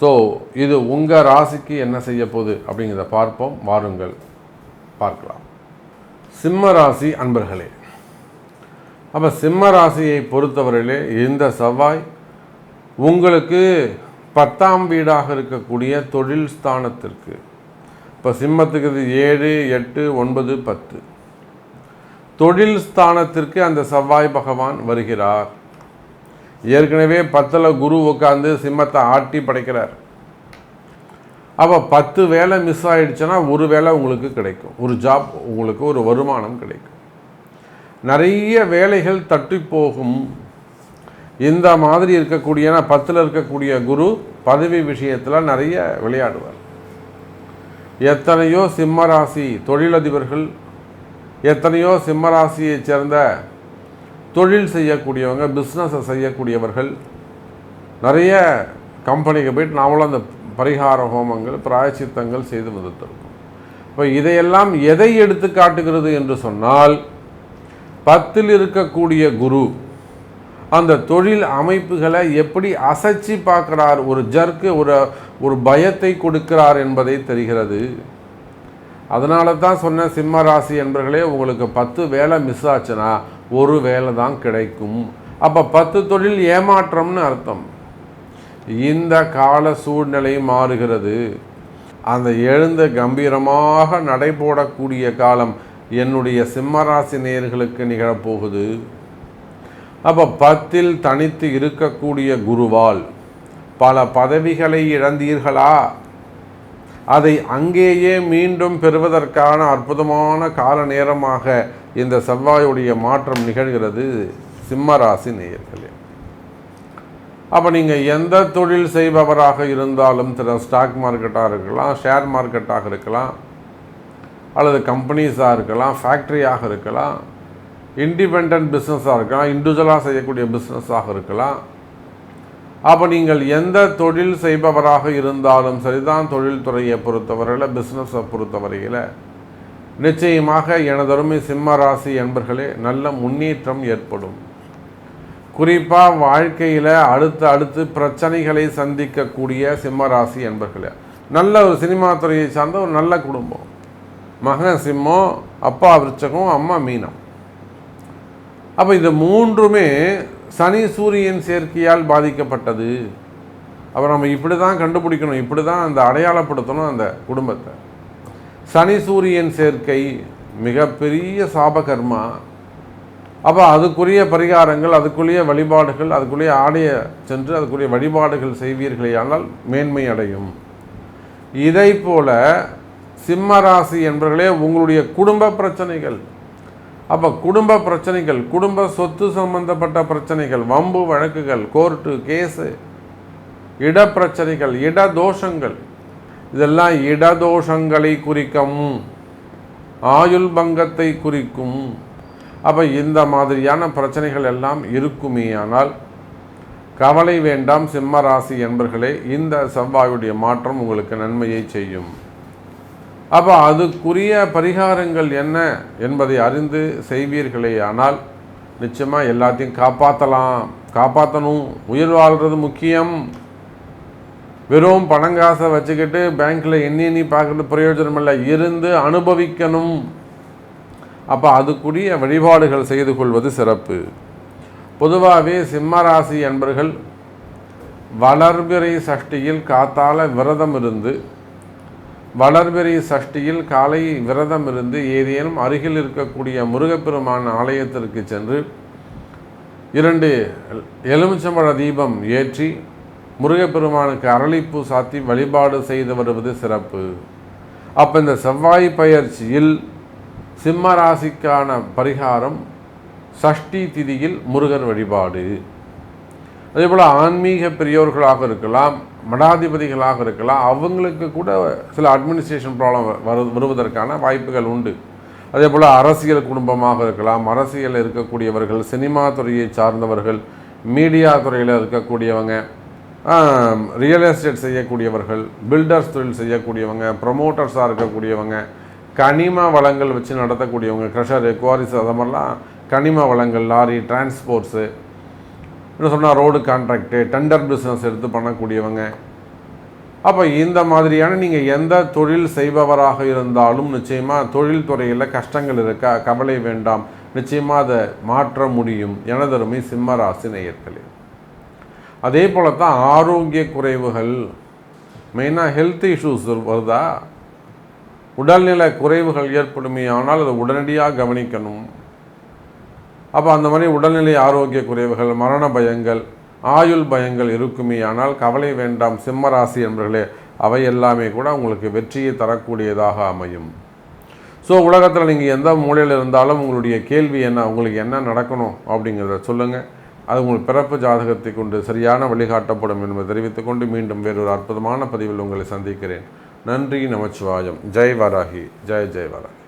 So இது உங்கள் ராசிக்கு என்ன செய்ய போகுது அப்படிங்கிறத பார்ப்போம். வாருங்கள். பார்க்கலாம். சிம்ம ராசி அன்பர்களே. அப்போ சிம்ம ராசியை பொறுத்தவரையிலே இந்த செவ்வாய் உங்களுக்கு பத்தாம் வீடாக இருக்கக்கூடிய தொழில் ஸ்தானத்திற்கு. இப்போ சிம்மத்துக்கு இது ஏழு எட்டு ஒன்பது பத்து. தொழில் ஸ்தானத்திற்கு அந்த செவ்வாய் பகவான் வருகிறார். ஏற்கனவே பத்தில் குரு உட்காந்து சிம்மத்தை ஆட்டி படைக்கிறார். அப்போ பத்து வேலை மிஸ் ஆகிடுச்சுன்னா ஒரு வேலை உங்களுக்கு கிடைக்கும். ஒரு ஜாப் உங்களுக்கு ஒரு வருமானம் கிடைக்கும். நிறைய வேலைகள் தட்டி போகும். இந்த மாதிரி இருக்கக்கூடிய பத்தில் இருக்கக்கூடிய குரு பதவி விஷயத்தில் நிறைய விளையாடுவார். எத்தனையோ சிம்மராசி தொழிலதிபர்கள் எத்தனையோ சிம்மராசியைச் சேர்ந்த தொழில் செய்யக்கூடியவங்க பிஸ்னஸை செய்யக்கூடியவர்கள் நிறைய கம்பெனிக்கு போயிட்டு நாமளும் அந்த பரிகார ஹோமங்கள் பிராயச்சித்தங்கள் செய்து வந்துட்டிருக்கோம் இப்போ இதையெல்லாம் எதை எடுத்து காட்டுகிறது என்று சொன்னால் பத்தில் இருக்கக்கூடிய குரு அந்த தொழில் அமைப்புகளை எப்படி அசைச்சு பார்க்குறார் ஒரு ஜர்க்கு ஒரு ஒரு பயத்தை கொடுக்கிறார் என்பதை தெரிகிறது. அதனால தான் சொன்ன சிம்ம ராசி என்பர்களே உங்களுக்கு பத்து வேலை மிஸ் ஆச்சுன்னா ஒரு வேலை தான் கிடைக்கும். அப்போ பத்து தொழில் ஏமாற்றம்னு அர்த்தம். இந்த கால சூழ்நிலை மாறுகிறது. அந்த எழுந்த கம்பீரமாக நடைபோடக்கூடிய காலம் என்னுடைய சிம்மராசி நேர்களுக்கு நிகழப்போகுது. அப்போ பத்தில் தனித்து இருக்கக்கூடிய குருவால் பல பதவிகளை இழந்தீர்களா? அதை அங்கேயே மீண்டும் பெறுவதற்கான அற்புதமான கால நேரமாக இந்த செவ்வாயுடைய மாற்றம் நிகழ்கிறது சிம்மராசி நேயர்களே. அப்போ நீங்கள் எந்த தொழில் செய்பவராக இருந்தாலும் சில ஸ்டாக் மார்க்கெட்டாக இருக்கலாம் ஷேர் மார்க்கெட்டாக இருக்கலாம் அல்லது கம்பெனிஸாக இருக்கலாம் ஃபேக்ட்ரியாக இருக்கலாம் இண்டிபெண்ட் பிஸ்னஸாக இருக்கலாம் இண்டிவிஜுவலாக செய்யக்கூடிய பிஸ்னஸாக இருக்கலாம். அப்போ நீங்கள் எந்த தொழில் செய்பவராக இருந்தாலும் சரிதான் தொழில்துறையை பொறுத்தவரையில் பிஸ்னஸை பொறுத்தவரையில் நிச்சயமாக எனதருமை சிம்ம ராசி என்பர்களே நல்ல முன்னேற்றம் ஏற்படும். குறிப்பாக வாழ்க்கையில் அடுத்து அடுத்து பிரச்சனைகளை சந்திக்கக்கூடிய சிம்ம ராசி என்பர்களே நல்ல ஒரு சினிமா துறையை சார்ந்த ஒரு நல்ல குடும்பம். மகன் சிம்மம் அப்பா விருச்சகம் அம்மா மீனம். அப்போ இது மூன்றுமே சனி சூரியன் சேர்க்கையால் பாதிக்கப்பட்டது. அப்போ நம்ம இப்படி தான் கண்டுபிடிக்கணும் இப்படி தான் அந்த அடையாளப்படுத்தணும் அந்த குடும்பத்தை. சனி சூரியன் சேர்க்கை மிகப்பெரிய சாபகர்மா. அப்போ அதுக்குரிய பரிகாரங்கள் அதுக்குரிய வழிபாடுகள் அதுக்குரிய ஆடைய சென்று அதுக்குரிய வழிபாடுகள் செய்வீர்களே ஆனால் மேன்மை அடையும். இதை போல சிம்ம ராசி என்பவர்களே உங்களுடைய குடும்ப பிரச்சனைகள். அப்போ குடும்ப பிரச்சனைகள் குடும்ப சொத்து சம்பந்தப்பட்ட பிரச்சனைகள் வம்பு வழக்குகள் கோர்ட்டு கேஸு இடப்பிரச்சனைகள் இட தோஷங்கள் இதெல்லாம் இடதோஷங்களை குறிக்கும் ஆயுள் பங்கத்தை குறிக்கும். அப்போ இந்த மாதிரியான பிரச்சனைகள் எல்லாம் இருக்குமே ஆனால் கவலை வேண்டாம் சிம்ம ராசி என்பர்களே இந்த செவ்வாயுடைய மாற்றம் உங்களுக்கு நன்மையை செய்யும். அப்போ அதுக்குரிய பரிகாரங்கள் என்ன என்பதை அறிந்து செய்வீர்களே ஆனால் நிச்சயமாக எல்லாத்தையும் காப்பாற்றலாம் காப்பாற்றணும் உயிர் வாழ்கிறது முக்கியம். வெறும் பணங்காசை வச்சுக்கிட்டு பேங்க்கில் எண்ணி எண்ணி பார்க்குறது பிரயோஜனம் இல்லை இருந்து அனுபவிக்கணும். அப்போ அதுக்குரிய வழிபாடுகள் செய்து கொள்வது சிறப்பு. பொதுவாகவே சிம்மராசி என்பர்கள் வளர்பிறை சஷ்டியில் காத்தால விரதம் இருந்து வளர்பிறை சஷ்டியில் காலை விரதம் இருந்து ஏதேனும் அருகில் இருக்கக்கூடிய முருகப்பெருமான் ஆலயத்திற்கு சென்று இரண்டு எலுமிச்சம்பழ தீபம் ஏற்றி முருகப்பெருமானுக்கு அரளிப்பூ சாத்தி வழிபாடு செய்து வருவது சிறப்பு. அப்போ இந்த செவ்வாய் பயிற்சியில் சிம்ம ராசிக்கான பரிகாரம் சஷ்டி திதியில் முருகர் வழிபாடு. அதே போல் ஆன்மீக பெரியோர்களாக இருக்கலாம் மடாதிபதிகளாக இருக்கலாம் அவங்களுக்கு கூட சில அட்மினிஸ்ட்ரேஷன் ப்ராப்ளம் வரு வருவதற்கான வாய்ப்புகள் உண்டு. அதே போல் அரசியல் குடும்பமாக இருக்கலாம் அரசியல் இருக்கக்கூடியவர்கள் சினிமா துறையை சார்ந்தவர்கள் மீடியா துறையில் இருக்கக்கூடியவங்க ரியல் எஸ்டேட் செய்யக்கூடியவர்கள் பில்டர்ஸ் தொழில் செய்யக்கூடியவங்க ப்ரொமோட்டர்ஸாக இருக்கக்கூடியவங்க கனிம வளங்கள் வச்சு நடத்தக்கூடியவங்க க்ரெஷரு குவாரிஸ் அதை மாதிரிலாம் கனிம வளங்கள் லாரி டிரான்ஸ்போர்ட்ஸு இன்னும் சொன்னால் ரோடு கான்ட்ராக்டு டெண்டர் பிஸ்னஸ் எடுத்து பண்ணக்கூடியவங்க. அப்போ இந்த மாதிரியான நீங்கள் எந்த தொழில் செய்பவராக இருந்தாலும் நிச்சயமாக தொழில் துறையில் கஷ்டங்கள் இருக்கா? கவலை வேண்டாம். நிச்சயமாக அதை மாற்ற முடியும். எனதருமை சிம்மராசி நேயர்களே. அதே போல தான் ஆரோக்கிய குறைவுகள். மெயினாக ஹெல்த் இஷ்யூஸ் வருதா? உடல்நிலை குறைவுகள் ஏற்படுமே ஆனால் அதை உடனடியாக கவனிக்கணும். அப்போ அந்த மாதிரி உடல்நிலை ஆரோக்கிய குறைவுகள் மரண பயங்கள் ஆயுள் பயங்கள் இருக்குமே ஆனால் கவலை வேண்டாம் சிம்மராசி என்பர்களே அவை எல்லாமே கூட உங்களுக்கு வெற்றியை தரக்கூடியதாக அமையும். ஸோ உலகத்தில் நீங்கள் எந்த மூலையில் இருந்தாலும் உங்களுடைய கேள்வி என்ன உங்களுக்கு என்ன நடக்கணும் அப்படிங்கிறத சொல்லுங்கள் அது உங்கள் பிறப்பு ஜாதகத்தை கொண்டு சரியான வழிகாட்டப்படும் என்பதை தெரிவித்துக்கொண்டு மீண்டும் வேறொரு அற்புதமான பதிவில் உங்களை சந்திக்கிறேன். நன்றி நமச்சிவாயம். ஜெய் வராகி. ஜெய் ஜெய் வராகி.